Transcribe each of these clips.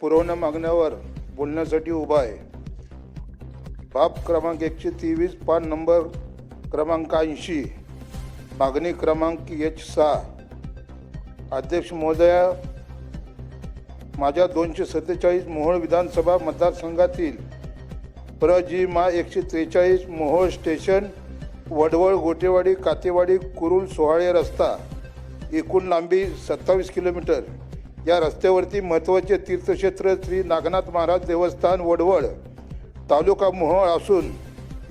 पुरवण्या मागण्यावर बोलण्यासाठी उभा आहे. बाब क्रमांक एकशे तेवीस पान नंबर क्रमांक ऐंशी मागणी क्रमांक एच सहा. अध्यक्ष महोदया माझ्या दोनशे सत्तेचाळीस मोहोळ विधानसभा मतदारसंघातील प्र जी मा एकशे त्रेचाळीस मोहोळ स्टेशन वडवळ गोटेवाडी कातेवाडी कुरुल सोहाळे रस्ता एकूण लांबी सत्तावीस किलोमीटर. या रस्त्यावरती महत्त्वाचे तीर्थक्षेत्र श्री नागनाथ महाराज देवस्थान वडवळ तालुका मोहोळ असून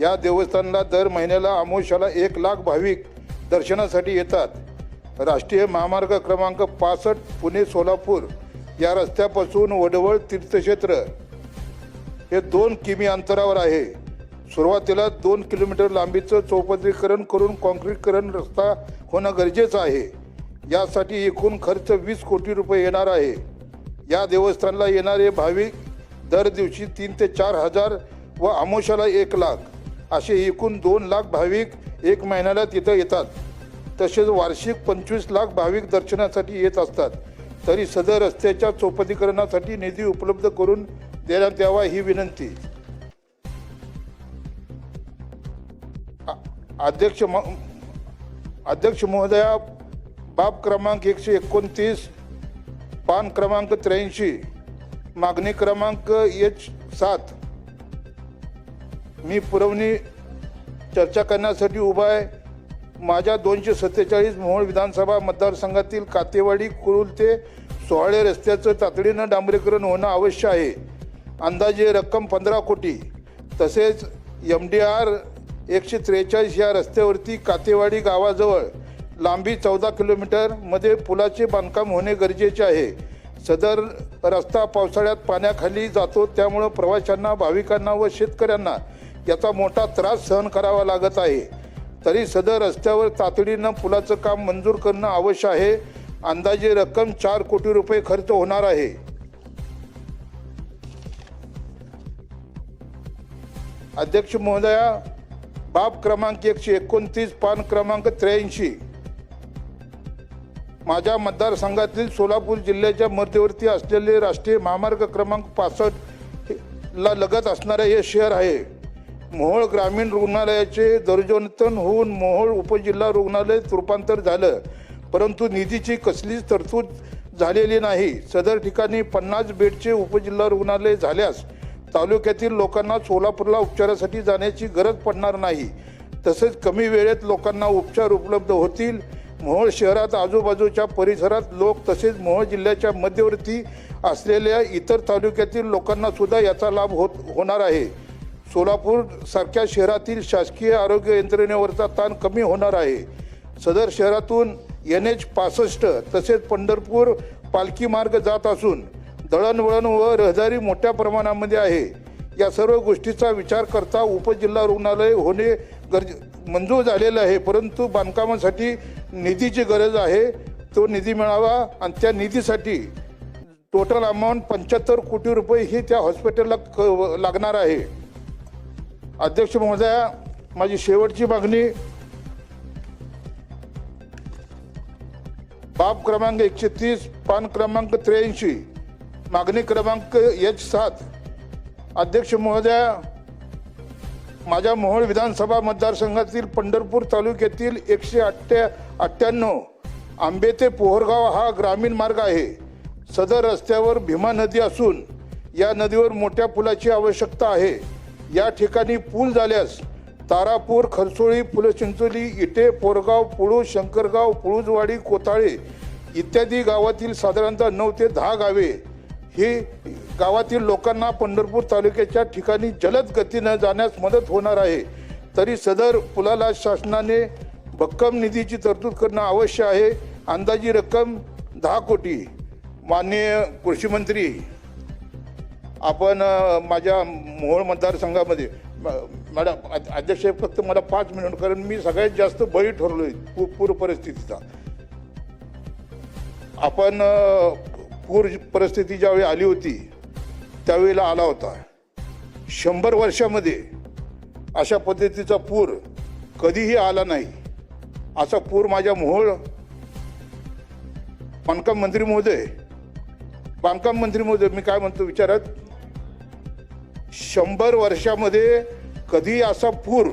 या देवस्थानाला दर महिन्याला अमोशाला एक लाख भाविक दर्शनासाठी येतात. राष्ट्रीय महामार्ग क्रमांक पासष्ट पुणे सोलापूर या रस्त्यापासून वडवळ तीर्थक्षेत्र हे दोन किमी अंतरावर आहे. सुरुवातीला दोन किलोमीटर लांबीचं चौपदरीकरण करून कॉन्क्रीटकरण रस्ता होणं गरजेचं आहे. यासाठी एकूण खर्च वीस कोटी रुपये येणार आहे. या देवस्थानला येणारे भाविक दर दिवशी तीन ते चार हजार व आमोशाला एक लाख असे एकूण दोन लाख भाविक एक महिन्याला तिथं येतात. तसेच वार्षिक पंचवीस लाख भाविक दर्शनासाठी येत असतात. तरी सदर रस्त्याच्या चौपदीकरणासाठी निधी उपलब्ध करून देण्यात यावा ही विनंती. आ- अध्यक्ष म- अध्यक्ष महोदया बाब क्रमांक एकशे एकोणतीस पान क्रमांक त्र्याऐंशी मागणी क्रमांक एच सात. मी पुरवणी चर्चा करण्यासाठी उभा आहे. माझ्या दोनशे सत्तेचाळीस मोहोळ विधानसभा मतदारसंघातील कातेवाडी कुरुल ते सोहाळे रस्त्याचं तातडीनं डांबरीकरण होणं आवश्यक आहे. अंदाजे रक्कम पंधरा कोटी. तसेच एम डी आर एकशे त्रेचाळीस या रस्त्यावरती कातेवाडी गावाजवळ लांबी चौदा किलोमीटरमध्ये पुलाचे बांधकाम होणे गरजेचे आहे. सदर रस्ता पावसाळ्यात पाण्याखाली जातो त्यामुळं प्रवाशांना भाविकांना व शेतकऱ्यांना याचा मोठा त्रास सहन करावा लागत आहे. तरी सदर रस्त्यावर तातडीनं पुलाचं काम मंजूर करणं आवश्यक आहे. अंदाजे रक्कम चार कोटी रुपये खर्च होणार आहे. अध्यक्ष महोदया बाब क्रमांक एकशे एकोणतीस पान क्रमांक त्र्याऐंशी. माझ्या मतदारसंघातील सोलापूर जिल्ह्याच्या मध्यवर्ती असलेले राष्ट्रीय महामार्ग क्रमांक पासष्ट ला लगत असणारे हे शहर आहे. मोहोळ ग्रामीण रुग्णालयाचे दर्जोन्नतन होऊन मोहोळ उपजिल्हा रुग्णालयात रूपांतर झालं. परंतु निधीची कसलीच तरतूद झालेली नाही. सदर ठिकाणी पन्नास बेडचे उपजिल्हा रुग्णालय झाल्यास तालुक्यातील लोकांना सोलापूरला उपचारासाठी जाण्याची गरज पडणार नाही. तसेच कमी वेळेत लोकांना उपचार उपलब्ध होतील. मोहोळ शहरात आजूबाजूच्या परिसरात लोक तसेच मोहोळ जिल्ह्याच्या मध्यवर्ती असलेल्या इतर तालुक्यातील लोकांना सुद्धा याचा लाभ होत होणार आहे. सोलापूर सारख्या शहरातील शासकीय आरोग्य यंत्रणेवरचा ताण कमी होणार आहे. सदर शहरातून एन एच पासष्ट तसेच पंढरपूर पालखी मार्ग जात असून दळणवळण व रहदारी मोठ्या प्रमाणामध्ये आहे. या सर्व गोष्टीचा विचार करता उपजिल्हा रुग्णालय होणे गरजे मंजूर झालेलं आहे. परंतु बांधकामासाठी निधीची गरज आहे. तो निधी मिळावा आणि त्या निधीसाठी टोटल अमाऊंट पंच्याहत्तर कोटी रुपये ही त्या हॉस्पिटलला क- लागणार आहे. अध्यक्ष महोदया माझी शेवटची मागणी बाब क्रमांक एकशे तीस पान क्रमांक त्र्याऐंशी मागणी क्रमांक एच सात. अध्यक्ष महोदया माझ्या मोहोळ विधानसभा मतदारसंघातील पंढरपूर तालुक्यातील एकशे अठ्ठ्या अठ्ठ्याण्णव आंबे ते पोहरगाव हा ग्रामीण मार्ग आहे. सदर रस्त्यावर भीमा नदी असून या नदीवर मोठ्या पुलाची आवश्यकता आहे. या ठिकाणी पूल झाल्यास तारापूर खरसोळी फुलचिंचोली इटे पोरगाव पुळू शंकरगाव पुळूजवाडी कोताळे इत्यादी गावातील साधारणतः नऊ ते दहा गावे ही गावातील लोकांना पंढरपूर तालुक्याच्या ठिकाणी जलद गतीनं जाण्यास मदत होणार आहे. तरी सदर पुलाला शासनाने भक्कम निधीची तरतूद करणं आवश्यक आहे. अंदाजी रक्कम दहा कोटी. माननीय कृषी मंत्री आपण माझ्या मोहोळ मतदारसंघामध्ये म- मॅडम अध्यक्ष फक्त मला पाच मिनिट कारण मी सगळ्यात जास्त बळी ठरलो आहे पू पूर परिस्थितीचा. आपण पूर परिस्थिती ज्यावेळी आली होती त्यावेळेला आला होता. शंभर वर्षामध्ये अशा पद्धतीचा पूर कधीही आला नाही. असा पूर माझ्या मोहोळ बांधकाम मंत्री महोदय बांधकाम मंत्री महोदय मी काय म्हणतो विचारत शंभर वर्षामध्ये कधी असा पूर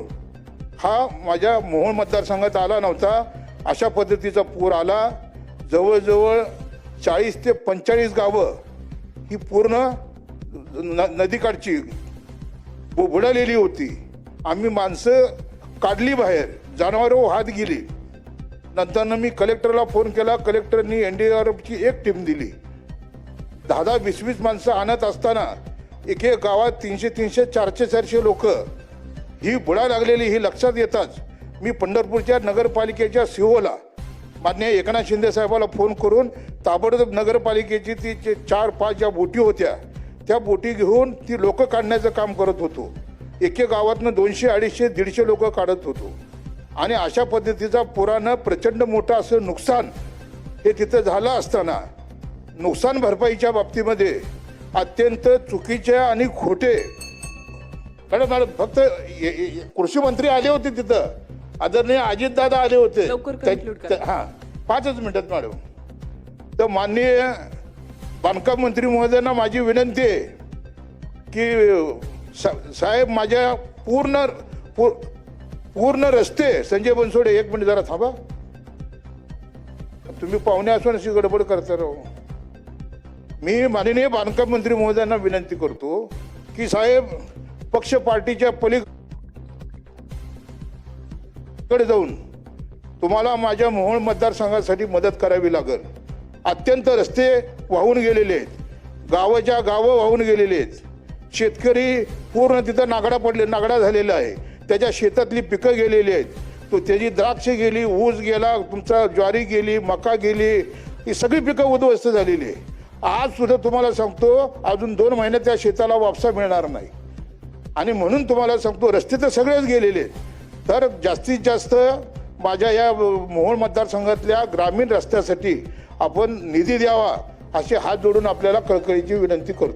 हा माझ्या मोहोळ मतदारसंघात आला नव्हता अशा पद्धतीचा पूर आला. जवळजवळ चाळीस ते पंचेचाळीस गावं ही पूर्ण न नदीकाठची बुडालेली होती. आम्ही माणसं काढली बाहेर. जनावरं हात गेली. नंतर मी कलेक्टरला फोन केला. कलेक्टरनी एन डी आर एफची एक टीम दिली. दहा दहा वीस वीस माणसं आणत असताना एक एक गावात तीनशे तीनशे चारशे चारशे लोक ही बुडा लागलेली ही लक्षात येताच मी पंढरपूरच्या नगरपालिकेच्या सीओला मान्य एकनाथ शिंदे साहेबाला फोन करून ताबडतोब नगरपालिकेची ती चार पाच ज्या बोटी होत्या त्या बोटी घेऊन ती लोक काढण्याचं काम करत होतो. एके गावातनं दोनशे अडीचशे दीडशे लोक काढत होतो. आणि अशा पद्धतीचा पुरानं प्रचंड मोठं असं नुकसान हे तिथं झालं असताना नुकसान भरपाईच्या बाबतीमध्ये अत्यंत चुकीचे आणि खोटे. मॅडम मॅडम फक्त कृषी मंत्री आले होते तिथं. आदरणीय अजितदादा आले होते. हा पाचच मिनिटात मॅडम. तर माननीय बांधकाम मंत्री महोदयांना माझी विनंती आहे की सा- साहेब माझ्या पूर्ण पू- पूर्ण रस्ते संजय बनसोडे एक मिनिट जरा थांबा. तुम्ही पाहुणे असून अशी गडबड करता राहू मी माननीय बांधकाम मंत्री महोदयांना विनंती करतो की साहेब पक्ष पार्टीच्या पलीकडे जाऊन तुम्हाला माझ्या मोहोळ मतदारसंघासाठी मदत करावी लागेल. अत्यंत रस्ते वाहून गेलेले आहेत. गावाच्या गावं वाहून गेलेले आहेत. शेतकरी पूर्ण तिथं नागडा पडले नागडा झालेला आहे. त्याच्या शेतातली पिकं गेलेली आहेत. तो त्याची द्राक्ष गेली ऊस गेला तुमचा ज्वारी गेली मका गेली ही सगळी पिकं उद्ध्वस्त झालेली आहे आज सुद्धा तुम्हाला सांगतो अजून दोन महिन्यात त्या शेताला वापसा मिळणार नाही. आणि म्हणून तुम्हाला सांगतो रस्ते तर सगळेच गेलेले आहेत. तर जास्तीत जास्त माझ्या या मोहोळ मतदारसंघातल्या ग्रामीण रस्त्यासाठी आपण निधी द्यावा असे हात जोडून आपल्याला कळकळीची विनंती करतो.